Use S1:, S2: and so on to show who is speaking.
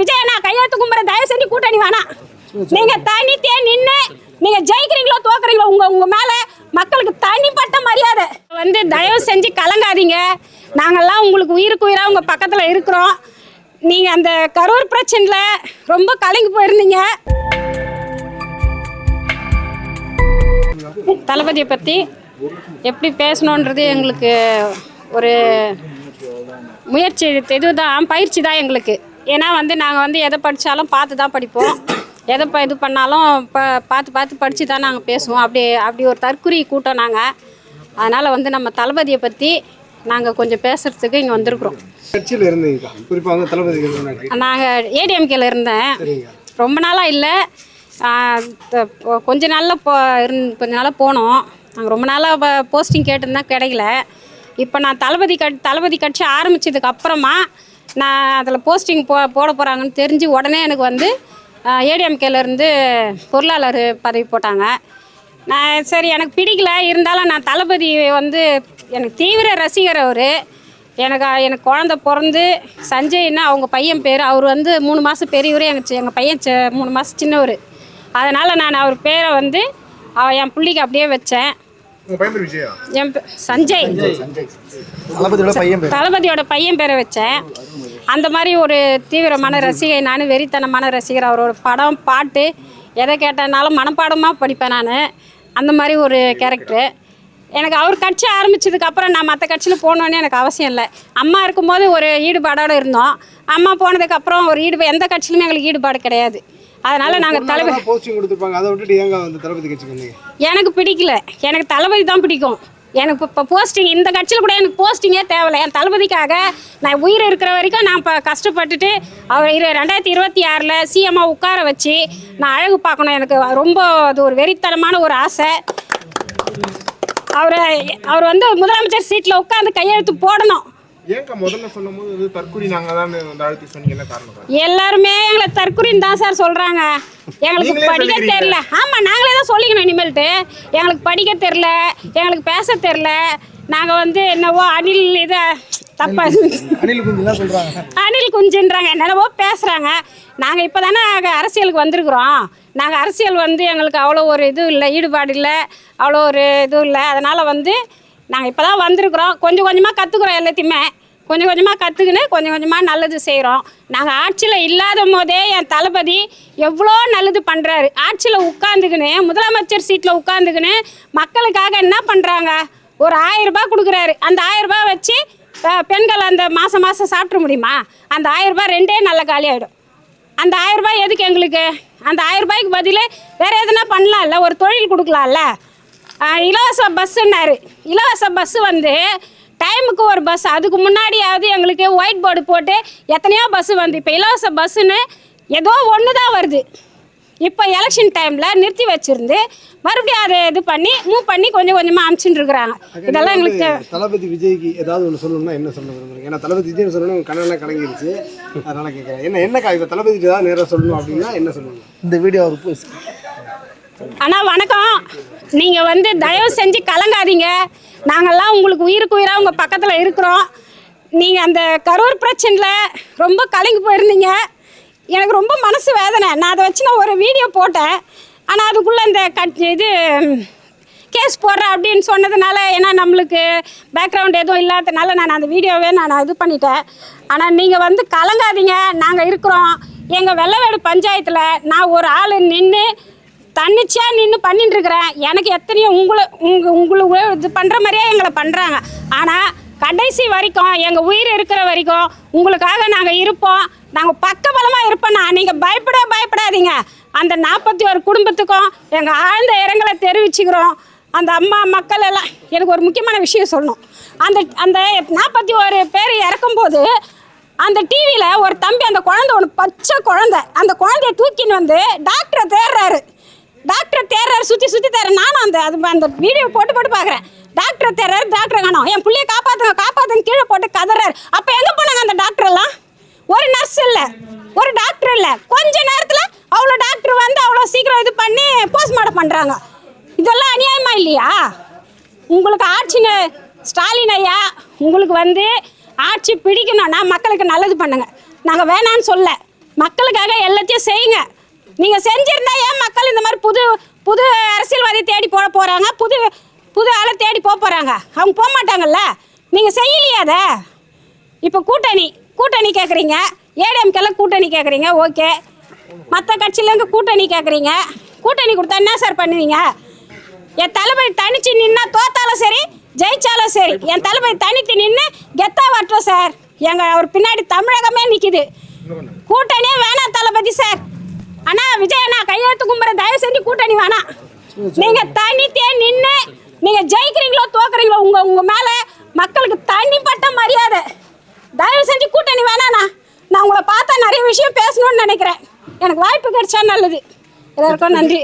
S1: விஜய் அண்ணா கையெழுத்து கும்புற தயவு செஞ்சு கூட்டணி வேணாம். நீங்க தனித்தே நின்று நீங்க ஜெயிக்கிறீங்களோ தோக்குறீங்களோ உங்க உங்க மேல மக்களுக்கு தனிப்பட்ட மரியாதை. வந்து தயவு செஞ்சு கலங்காதீங்க. நாங்கெல்லாம் உங்களுக்கு உயிருக்கு உயிராக உங்க பக்கத்துல இருக்கிறோம். நீங்க அந்த கரூர் பிரச்சனையில் ரொம்ப கலங்கி போயிருந்தீங்க. தளபதியை பற்றி எப்படி பேசணுன்றது எங்களுக்கு ஒரு முயற்சி இதுதான் பயிற்சி தான் எங்களுக்கு. ஏன்னா வந்து நாங்கள் வந்து எதை படித்தாலும் பார்த்து தான் படிப்போம். எதை ப இது பண்ணாலும் ப பார்த்து பார்த்து படித்து தான் நாங்கள் பேசுவோம். அப்படி அப்படி ஒரு தற்குறி கூட்டம் நாங்கள் அதனால் வந்து நம்ம தளபதியை பற்றி நாங்கள் கொஞ்சம் பேசுகிறதுக்கு இங்கே வந்திருக்கிறோம்.
S2: கட்சியில் இருந்தீங்க குறிப்பாக வந்து முன்னாடி
S1: நாங்கள் ஏடிஎம்கேல இருந்தேன். ரொம்ப நாளாக இல்லை. கொஞ்ச நாளில் போ இருந் கொஞ்ச நாளாக போனோம். நாங்கள் ரொம்ப நாளாக போஸ்டிங் கேட்டிருந்தா கிடைக்கல. இப்போ நான் தளபதி கட் தளபதி கட்சி ஆரம்பித்ததுக்கு அப்புறமா நான் அதில் போஸ்டிங் போ போட போகிறாங்கன்னு தெரிஞ்சு உடனே எனக்கு வந்து ஏடிஎம்கேல இருந்து பொருளாளர் பதவி போட்டாங்க. நான் சரி எனக்கு பிடிக்கல. இருந்தாலும் நான் தளபதி வந்து எனக்கு தீவிர ரசிகர் அவர். எனக்கு எனக்கு குழந்த பிறந்து சஞ்சய்னா அவங்க பையன் பேர். அவர் வந்து மூணு மாதம் பெரியவர் எங்கள் எங்கள் பையன் சி- மூணு மாதம் சின்னவர். அதனால் நான் அவர் பேரை வந்து அவ- என் பிள்ளைக்கு அப்படியே வச்சேன்.
S2: உங்கள் பையன் பேர் விஜயா?
S1: என் சஞ்சய்.
S2: தளபதியோட பையன் பேர்.
S1: தளபதியோட பையன் பேரை வச்சேன். அந்த மாதிரி ஒரு தீவிரமான ரசிகை நான் வெறித்தனமான ரசிகர் அவரோட படம் பாட்டு எதை கேட்டனாலும் மனப்பாடமாக படிப்பேன் நான். அந்த மாதிரி ஒரு கேரக்டர் எனக்கு அவர் கட்சி ஆரம்பிச்சதுக்கு அப்புறம் நான் மற்ற கட்சியில் போகணுன்னு எனக்கு அவசியம் இல்லை. அம்மா இருக்கும்போது ஒரு ஈடுபாடோடு இருந்தோம். அம்மா போனதுக்கு அப்புறம் ஒரு ஈடுபாடு எந்த கட்சியிலுமே எங்களுக்கு ஈடுபாடு கிடையாது. அதனால் நாங்கள் தளபதி
S2: போஸ்டிங் கொடுத்துருப்பாங்க. அதை விட்டுட்டு ஏங்க வந்து தளபதி வந்தீங்க
S1: எனக்கு பிடிக்கல. எனக்கு தளபதி தான் பிடிக்கும். எனக்கு இப்போ போஸ்டிங் இந்த கட்சியில் கூட எனக்கு போஸ்டிங்கே தேவையில்ல. என் தளபதிக்காக நான் உயிர் இருக்கிற வரைக்கும் நான் இப்போ கஷ்டப்பட்டுட்டு அவர் இரு ரெண்டாயிரத்தி இருபத்தி ஆறில் சிஎம்மாக உட்கார வச்சு நான் அழகு பார்க்கணும். எனக்கு ரொம்ப அது ஒரு வெறித்தனமான ஒரு ஆசை. அவரை அவர் வந்து முதலமைச்சர் சீட்டில் உட்காந்து கையெழுத்து போடணும்.
S3: ஏங்க முதல்ல சொல்லும் போது வந்து தற்கொலை நாங்க தான் வந்து அழுத்தி சொன்னீங்க. என்ன காரணம்
S1: எல்லாருமே எங்களை தற்கொலைன்னு தான் சார் சொல்கிறாங்க எங்களுக்கு படிக்க. தெரில ஆமாம் நாங்களே தான் சொல்லிக்கணும் இனிமேல்ட்டு. எங்களுக்கு படிக்க தெரில எங்களுக்கு பேச தெரில நாங்கள் வந்து என்னவோ அணில் இதை தப்பா
S2: அனில் குஞ்சுலாம் சொல்கிறாங்க
S1: அணில் குஞ்சுன்றாங்க. என்னென்னவோ பேசுகிறாங்க நாங்கள் இப்போ தானே அரசியலுக்கு வந்திருக்கிறோம். நாங்கள் அரசியல் வந்து எங்களுக்கு அவ்வளோ ஒரு இது இல்லை ஈடுபாடு இல்லை அவ்வளோ ஒரு இது இல்லை. அதனால் வந்து நாங்கள் இப்போ தான் வந்திருக்கிறோம். கொஞ்சம் கொஞ்சமாக கற்றுக்குறோம் எல்லாத்தையுமே. கொஞ்சம் கொஞ்சமாக கற்றுக்கின்னு கொஞ்சம் கொஞ்சமாக நல்லது செய்கிறோம் நாங்கள் ஆட்சியில் இல்லாத போதே என் தளபதி எவ்வளோ நல்லது பண்ணுறாரு ஆட்சியில் உட்காந்துக்கின்னு முதலமைச்சர் சீட்டில் உட்காந்துக்கின்னு மக்களுக்காக என்ன பண்ணுறாங்க ஒரு ஆயிரரூபா கொடுக்குறாரு. அந்த ஆயிரம் ரூபாய் வச்சு பெண்கள் அந்த மாதம் மாதம் சாப்பிட முடியுமா? அந்த ஆயிரரூபா ரெண்டே நல்ல காலி ஆகிடும் அந்த ஆயிரரூபா எதுக்கு எங்களுக்கு? அந்த ஆயிரரூபாய்க்கு பதில் வேறு எதுனா பண்ணலாம்ல? ஒரு தொழில் கொடுக்கலாம்ல? இலவச பஸ்ஸுன்னாரு இலவச பஸ்ஸு வந்து டைமுக்கு ஒரு பஸ் அதுக்கு முன்னாடியாவது எங்களுக்கு ஒயிட் போர்டு போட்டு எத்தனையோ பஸ்ஸு வந்து இப்போ இலவச பஸ்ஸுன்னு ஏதோ ஒன்று தான் வருது. இப்போ எலெக்ஷன் டைமில் நிறுத்தி வச்சிருந்து மறுபடியும் அதை இது பண்ணி மூவ் பண்ணி கொஞ்சம் கொஞ்சமாக அமுச்சுட்டு இருக்கிறாங்க. இதெல்லாம் எங்களுக்கு.
S2: தளபதி விஜய்க்கு ஏதாவது ஒன்று சொல்லணும்னா என்ன சொல்ல விரும்புறீங்க? ஏன்னா தளபதி விஜய் சொல்லணும் கண்ணெல்லாம் கலங்கிருச்சு. அதனால கேட்குறேன் என்ன என்ன இப்போ தளபதிக்கு ஏதாவது நேராக சொல்லணும் அப்படின்னா என்ன சொல்லணும்? இந்த வீடியோ அவருக்கு
S1: அண்ணா வணக்கம். நீங்கள் வந்து தயவு செஞ்சு கலங்காதீங்க. நாங்கள்லாம் உங்களுக்கு உயிருக்கு உயிராக உங்கள் பக்கத்தில் இருக்கிறோம். நீங்கள் அந்த கரூர் பிரச்சனையில் ரொம்ப கலங்கி போயிருந்தீங்க. எனக்கு ரொம்ப மனசு வேதனை. நான் அதை வச்சு நான் ஒரு வீடியோ போட்டேன். ஆனால் அதுக்குள்ளே இந்த கட் இது கேஸ் போடுறேன் அப்படின்னு சொன்னதுனால ஏன்னா நம்மளுக்கு பேக்ரவுண்ட் எதுவும் இல்லாததுனால நான் அந்த வீடியோவே நான் இது பண்ணிட்டேன். ஆனால் நீங்கள் வந்து கலங்காதீங்க. நாங்கள் இருக்கிறோம். எங்கள் வெள்ளவேடு பஞ்சாயத்தில் நான் ஒரு ஆள் நின்று தன்னிச்சையாக நின்று பண்ணிட்டு இருக்கிறேன் எனக்கு எத்தனையோ உங்களை உங்க உங்களுக்கு இது பண்ணுற மாதிரியே எங்களை பண்ணுறாங்க ஆனால் கடைசி வரைக்கும் எங்கள் உயிர் இருக்கிற வரைக்கும் உங்களுக்காக நாங்கள் இருப்போம். நாங்கள் பக்கபலமாக இருப்போம்னா நீங்கள் பயப்பட பயப்படாதீங்க. அந்த நாற்பத்தி ஒரு குடும்பத்துக்கும் எங்கள் ஆழ்ந்த இரங்கலை தெரிவிச்சுக்கிறோம். அந்த அம்மா மக்கள் எல்லாம் எனக்கு ஒரு முக்கியமான விஷயம் சொல்லணும். அந்த அந்த நாற்பத்தி ஒரு பேர் இறக்கும்போது அந்த டிவியில் ஒரு தம்பி அந்த குழந்தை ஒன்று பச்சை குழந்தை. அந்த குழந்தைய தூக்கின்னு வந்து டாக்டரை தேடுறாரு தேடுறாரு. சுற்றி சுற்றி தரேன் நானும் அந்த அது அந்த வீடியோ போட்டு போட்டு பார்க்குறேன் டாக்டர் தர்றாரு டாக்டரை காணோம். என் பிள்ளைய காப்பாற்றுங்க காப்பாற்றுங்க கீழே போட்டு கதறாரு. அப்போ எங்கே போனாங்க அந்த டாக்டர் எல்லாம்? ஒரு நர்ஸ் இல்லை. ஒரு டாக்டர் இல்லை. கொஞ்ச நேரத்தில் அவ்வளோ டாக்டர் வந்து அவ்வளோ சீக்கிரம் இது பண்ணி போஸ்ட்மார்ட்டம் பண்ணுறாங்க இதெல்லாம் அநியாயமா இல்லையா? உங்களுக்கு ஆட்சின்னு ஸ்டாலின் ஐயா உங்களுக்கு வந்து ஆட்சி பிடிக்கணும்னா மக்களுக்கு நல்லது பண்ணுங்க. நாங்கள் வேணான்னு சொல்ல. மக்களுக்காக எல்லாத்தையும் செய்யுங்க. நீங்கள் செஞ்சிருந்தா ஏன் மக்கள் இந்த மாதிரி புது புது அரசியல்வாதி தேடி போட போகிறாங்க புது புது ஆளை தேடி போக போகிறாங்க அவங்க போக மாட்டாங்கல்ல? நீங்கள் செய்யலையே அதை? இப்போ கூட்டணி கூட்டணி கேட்குறீங்க ஏடிஎம்கெல்லாம் கூட்டணி கேட்குறீங்க ஓகே. மற்ற கட்சியிலேருந்து கூட்டணி கேட்குறீங்க கூட்டணி கொடுத்தா என்ன சார் பண்ணுவீங்க? என் தளபதி தனிச்சு நின்னா தோத்தாலும் சரி ஜெயிச்சாலும் சரி என் தளபதி தனித்து நின்று கெத்தா வரட்டும் சார். எங்கள் அவர் பின்னாடி தமிழகமே நிற்கிது கூட்டணியே வேணாம் தளபதி சார். அண்ணா விஜய் அண்ணா கையெழுத்து கும்புற தயவு செஞ்சு கூட்டணி வேணாம் நீங்க தனித்தே நின்று நீங்க ஜெயிக்கிறீங்களோ தோக்குறீங்களோ உங்க உங்க மேல மக்களுக்கு தனிப்பட்ட மரியாதை. தயவு செஞ்சு கூட்டணி வேணாண்ணா நான் உங்களை பார்த்தா நிறைய விஷயம் பேசணும்னு நினைக்கிறேன். எனக்கு வாய்ப்பு கிடைச்சா நல்லது. எல்லாருக்கும் நன்றி.